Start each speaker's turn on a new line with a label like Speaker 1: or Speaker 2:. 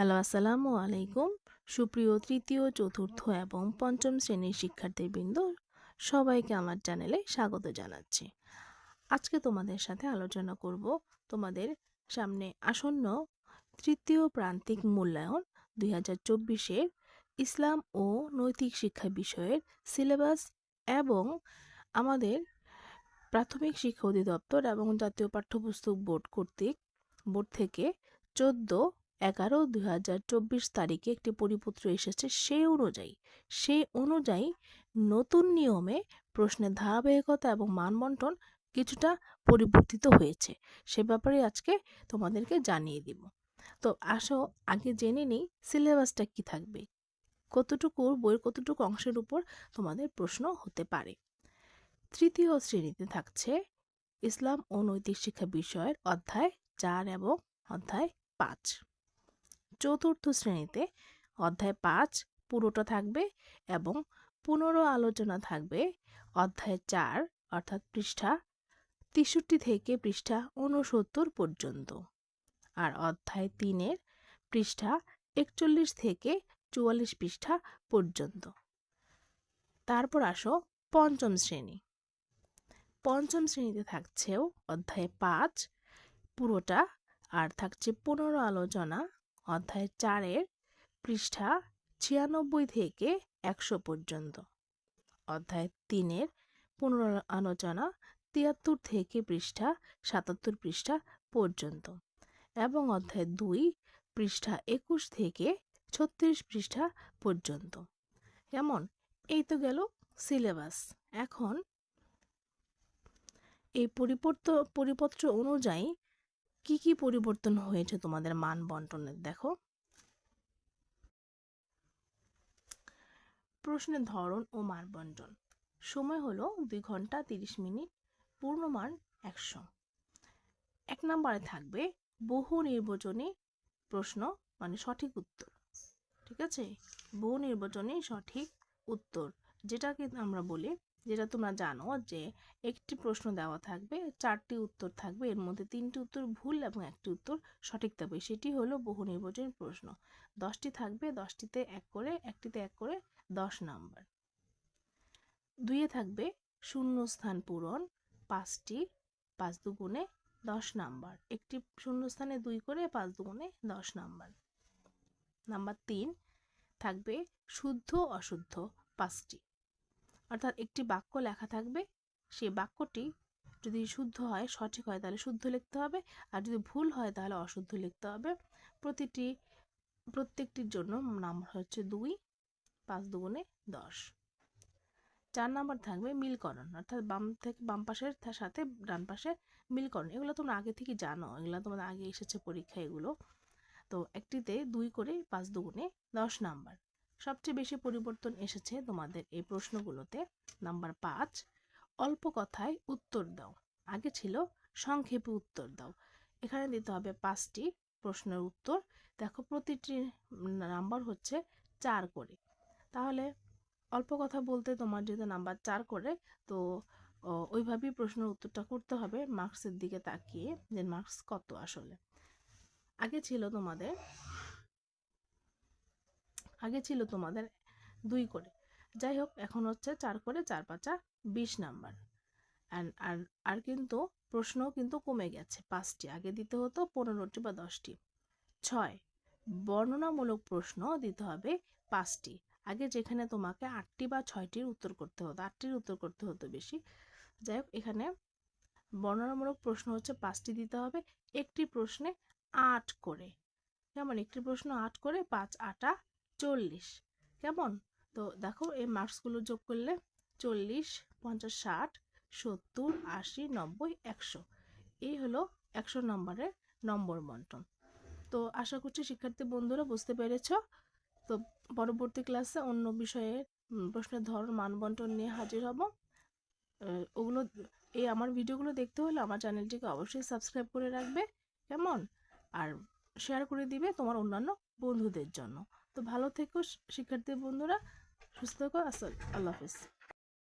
Speaker 1: Hello, আসসালামু আলাইকুম। সুপ্রিয় তৃতীয়, চতুর্থ এবং পঞ্চম শ্রেণির শিক্ষার্থীবৃন্দ, সবাইকে আমার চ্যানেলে স্বাগত জানাচ্ছি। আজকে তোমাদের সাথে আলোচনা করব তোমাদের সামনে আসন্ন তৃতীয় প্রান্তিক মূল্যায়ন দুই হাজার চব্বিশের ইসলাম ও নৈতিক শিক্ষা বিষয়ের সিলেবাস এবং আমাদের প্রাথমিক শিক্ষা অধিদপ্তর এবং জাতীয় পাঠ্যপুস্তক বোর্ড কর্তৃক বোর্ড থেকে চোদ্দ এগারো দুই হাজার চব্বিশ তারিখে একটি পরিপত্র এসেছে সেই অনুযায়ী। সেই অনুযায়ী নতুন নিয়মে প্রশ্নের ধারাবাহিকতা এবং মানবন্টন কিছুটা পরিবর্তিত হয়েছে। সে ব্যাপারে আজকে তোমাদেরকে জানিয়ে দিব। তো আসো, আগে জেনে নিই সিলেবাসটা কি থাকবে। কতটুকু বইয়ের কতটুকু অংশের উপর তোমাদের প্রশ্ন হতে পারে। তৃতীয় শ্রেণীতে থাকছে ইসলাম ও নৈতিক শিক্ষা বিষয়ের অধ্যায় চার এবং অধ্যায় পাঁচ। চতুর্থ শ্রেণীতে অধ্যায় পাঁচ পুরোটা থাকবে এবং পুনরো আলোচনা থাকবে অধ্যায় চার অর্থাৎ পৃষ্ঠা তেষট্টি থেকে পৃষ্ঠা ঊনসত্তর পর্যন্ত। আর অধ্যায় তিনের পৃষ্ঠা একচল্লিশ থেকে চুয়াল্লিশ পৃষ্ঠা পর্যন্ত। তারপর আসো পঞ্চম শ্রেণি। পঞ্চম শ্রেণীতে থাকছেও অধ্যায় পাঁচ পুরোটা আর থাকছে পুনর আলোচনা অধ্যায় চারের পৃষ্ঠা ছিয়ানব্বই থেকে একশো পর্যন্ত। অধ্যায় তিনের পুনর আলোচনা তিয়াত্তর থেকে পৃষ্ঠা সাতাত্তর পৃষ্ঠা পর্যন্ত এবং অধ্যায় দুই পৃষ্ঠা একুশ থেকে ছত্রিশ পৃষ্ঠা পর্যন্ত। কেমন? এই তো গেল সিলেবাস। এখন এই পরিপত্র পরিপত্র অনুযায়ী কি কি পরিবর্তন হয়েছে তোমাদের মান বন্টনের? দেখো। প্রশ্নের ধরন ও মান বন্টন। সময় হলো দুই ঘণ্টা তিরিশ মিনিট পূর্ণমান একশো। এক নম্বরে থাকবে বহু নির্বাচনী প্রশ্ন মানে সঠিক উত্তর। ঠিক আছে? বহু নির্বাচনী সঠিক উত্তর, যেটাকে আমরা বলি যেটা তোমরা জানো যে একটি প্রশ্ন দেওয়া থাকবে, চারটি উত্তর থাকবে, এর মধ্যে তিনটি উত্তর ভুল এবং একটি উত্তর সঠিক থাকবে। সেটি হলো বহু নির্বাচনী প্রশ্ন। দশটি থাকবে, দশটিতে এক করে, একটিতে এক করে দশ নাম্বার। দুইয়ে থাকবে শূন্য স্থান পূরণ, পাঁচটি, পাঁচ দুগুণে দশ নাম্বার। একটি শূন্য স্থানে দুই করে, পাঁচ দুগুণে দশ নাম্বার। নাম্বার তিন থাকবে, শুদ্ধ অশুদ্ধ, পাঁচটি। অর্থাৎ একটি বাক্য লেখা থাকবে। সেই বাক্যটি যদি শুদ্ধ হয়, সঠিক হয় তাহলে শুদ্ধ লিখতে হবে। আর যদি ভুল হয় তাহলে অশুদ্ধ লিখতে হবে। প্রতিটি, প্রত্যেকটির জন্য নাম্বার হচ্ছে দুই, পাঁচ দুগুণে দশ। চার নাম্বার থাকবে মিলকরণ। অর্থাৎ বাম থেকে, বাম পাশের সাথে ডান পাশে মিলকরণ। এগুলো তোমরা আগে থেকে জানো। এগুলো তোমাদের আগে এসেছে পরীক্ষা এগুলো। তো একটিতে দুই করে পাঁচ দুগুণে দশ নাম্বার সবচেয়ে বেশি পরিবর্তন এসেছে তোমাদের এই প্রশ্নগুলোতে। নাম্বার পাঁচ, অল্প কথায় উত্তর দাও। আগে ছিল, সংক্ষেপে উত্তর দাও। এখানে দিতে হবে পাঁচটি প্রশ্নের উত্তর। দেখো প্রতিটি নাম্বার হচ্ছে চার করে। তাহলে অল্প কথা বলতে তোমার যেহেতু নাম্বার চার করে, তো ওইভাবেই প্রশ্নের উত্তরটা করতে হবে মার্কসের দিকে তাকিয়ে যে মার্কস কত আসলে। আগে ছিল তোমাদের আগে ছিল তোমাদের দুই করে। যাই হোক, এখন হচ্ছে চার করে, চার পাঁচা বিশ নাম্বার। আর আর কিন্তু প্রশ্ন কিন্তু কমে গেছে। পাঁচটি, আগে দিতে হতো পনেরোটি বা দশটি। ছয়, বর্ণনামূলক প্রশ্ন দিতে হবে পাঁচটি। আগে যেখানে তোমাকে আটটি বা ছয়টির উত্তর করতে হতো, আটটির উত্তর করতে হতো বেশি। যাই হোক, এখানে বর্ণনামূলক প্রশ্ন হচ্ছে পাঁচটি দিতে হবে। একটি প্রশ্নে আট করে। যেমন একটি প্রশ্ন আট করে, পাঁচ আটা চল্লিশ। কেমন? তো দেখো, এই মার্কসগুলো যোগ করলে চল্লিশ, পঞ্চাশ, ষাট, সত্তর, আশি, নব্বই, একশো। এই হলো একশো নম্বরের নম্বর বন্টন। তো আশা করছি শিক্ষার্থী বন্ধুরা বুঝতে পেরেছ। তো পরবর্তী ক্লাসে অন্য বিষয়ে প্রশ্নের ধরন মানবন্টন নিয়ে হাজির হব। ওগুলো, এই আমার ভিডিওগুলো দেখতে হলে আমার চ্যানেলটিকে অবশ্যই সাবস্ক্রাইব করে রাখবে। কেমন? আর শেয়ার করে দিবে তোমার অন্যান্য বন্ধুদের জন্য। তো ভালো থেকো শিক্ষার্থী বন্ধুরা সুস্থ থাকো আসল আল্লাহ হাফিজ